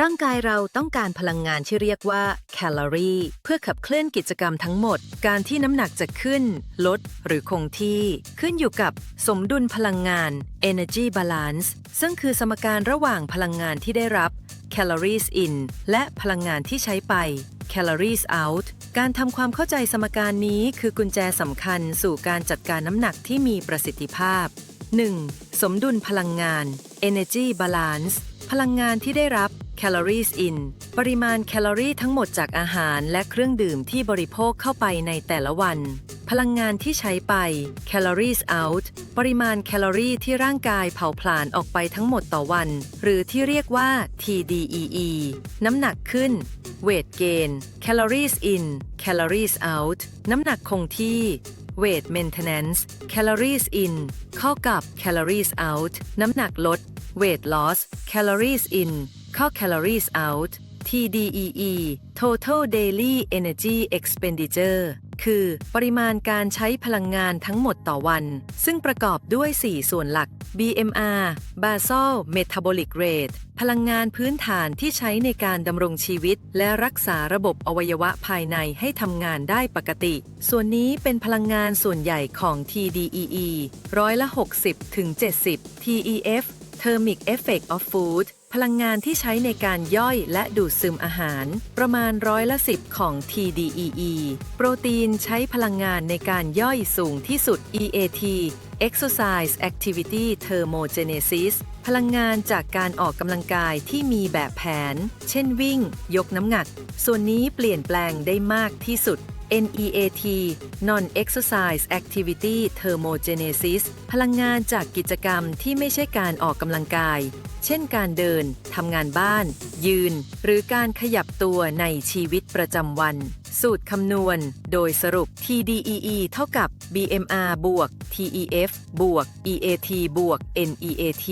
ร่างกายเราต้องการพลังงานที่เรียกว่าแคลอรี่เพื่อขับเคลื่อนกิจกรรมทั้งหมด การที่น้ำหนักจะขึ้น ลด หรือคงที่ ขึ้นอยู่กับสมดุลพลังงาน energy balance ซึ่งคือสมการระหว่างพลังงานที่ได้รับ calories in และพลังงานที่ใช้ไป calories out การทำความเข้าใจสมการนี้คือกุญแจสำคัญสู่การจัดการน้ำหนักที่มีประสิทธิภาพ 1. สมดุลพลังงาน energy balance พลังงานที่ได้รับ calories in ปริมาณแคลอรี่ทั้งหมดจากอาหารและเครื่องดื่มที่บริโภคเข้าไปในแต่ละวัน พลังงานที่ใช้ไป calories out ปริมาณแคลอรี่ที่ร่างกายเผาผลาญออกไปทั้งหมดต่อวัน หรือที่เรียกว่า TDEE น้ำหนักขึ้น weight gain calories in calories out น้ำหนักคงที่ weight maintenance calories in เข้ากับ calories out น้ำหนักลด weight loss calories in ข้า calories out TDEE total daily energy expenditure คือปริมาณการใช้พลังงานทั้งหมดต่อวัน ซึ่งประกอบด้วย 4 ส่วนหลัก BMR basal metabolic rate พลังงานพื้นฐานที่ใช้ในการดำรงชีวิต และรักษาระบบอวัยวะภายในให้ทำงานได้ปกติ ส่วนนี้เป็นพลังงานส่วนใหญ่ของ TDEE ร้อยละ 60ถึง70 TEF Thermic Effect of Food พลังงานที่ใช้ในการย่อยและดูดซึมอาหาร ประมาณร้อยละ10ของ TDEE โปรตีนใช้พลังงานในการย่อยสูงที่สุด EAT Exercise Activity Thermogenesis พลังงานจากการออกกำลังกายที่มีแบบแผน เช่นวิ่ง ยกน้ำหนัก ส่วนนี้เปลี่ยนแปลงได้มากที่สุด NEAT Non-Exercise Activity Thermogenesis พลังงานจากกิจกรรมที่ไม่ใช่การออกกำลังกาย เช่นการเดิน ทำงานบ้าน ยืน หรือการขยับตัวในชีวิตประจำวัน สูตรคำนวณ โดยสรุป TDEE เท่ากับ BMR บวก TEF บวก EAT บวก NEAT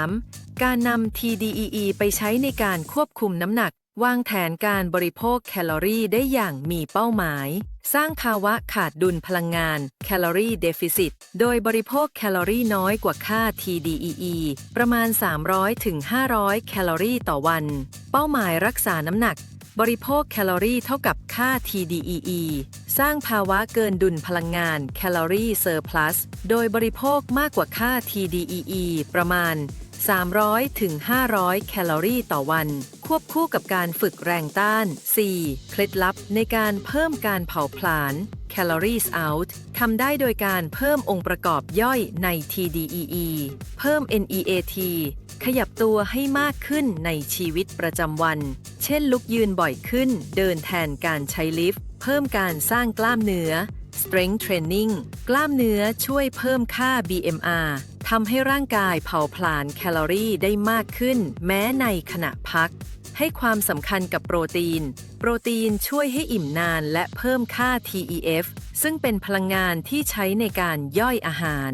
3. การนำ TDEE ไปใช้ในการควบคุมน้ำหนัก วางแผนการบริโภคแคลอรี่ได้อย่างมีเป้าหมาย สร้างภาวะขาดดุลพลังงาน Calorie Deficit โดยบริโภคแคลอรี่น้อยกว่าค่า TDEE ประมาณ 300-500 แคลอรี่ต่อวัน เป้าหมายรักษาน้ำหนัก บริโภคแคลอรี่เท่ากับค่า TDEE สร้างภาวะเกินดุลพลังงาน Calorie Surplus โดยบริโภคมากกว่าค่า TDEE ประมาณ 300ถึง500 แคลอรี่ต่อวัน ควบคู่กับการฝึกแรงต้าน 4. เคล็ดลับในการเพิ่มการเผาผลาญ calories out ทำได้โดยการเพิ่มองค์ประกอบย่อยใน TDEE เพิ่ม NEAT ขยับตัวให้มากขึ้นในชีวิตประจำวัน เช่นลุกยืนบ่อยขึ้น เดินแทนการใช้ลิฟต์ เพิ่มการสร้างกล้ามเนื้อ strength training กล้ามเนื้อช่วยเพิ่มค่า BMR ทำให้ร่างกายเผาผลาญแคลอรี่ได้มากขึ้น แม้ในขณะพัก ให้ความสำคัญกับโปรตีน โปรตีนช่วยให้อิ่มนานและเพิ่มค่า TEF ซึ่งเป็นพลังงานที่ใช้ในการย่อยอาหาร